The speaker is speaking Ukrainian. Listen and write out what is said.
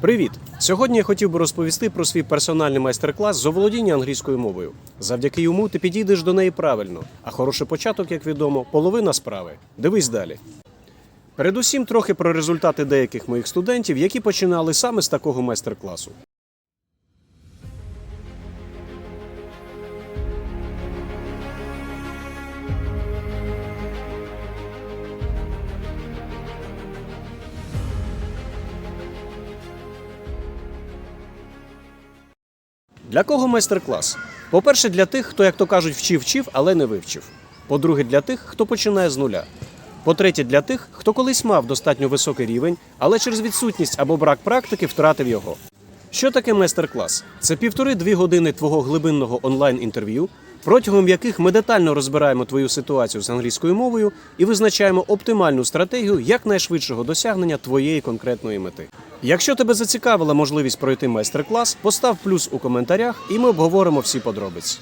Привіт! Сьогодні я хотів би розповісти про свій персональний майстер-клас з оволодіння англійською мовою. Завдяки йому ти підійдеш до неї правильно, а хороший початок, як відомо, половина справи. Дивись далі. Передусім, трохи про результати деяких моїх студентів, які починали саме з такого майстер-класу. Для кого майстер-клас? По-перше, для тих, хто, як то кажуть, вчив-вчив, але не вивчив. По-друге, для тих, хто починає з нуля. По-третє, для тих, хто колись мав достатньо високий рівень, але через відсутність або брак практики втратив його. Що таке майстер-клас? Це півтори-дві години твого глибинного онлайн-інтерв'ю, протягом яких ми детально розбираємо твою ситуацію з англійською мовою і визначаємо оптимальну стратегію якнайшвидшого досягнення твоєї конкретної мети. Якщо тебе зацікавила можливість пройти майстер-клас, постав плюс у коментарях, і ми обговоримо всі подробиці.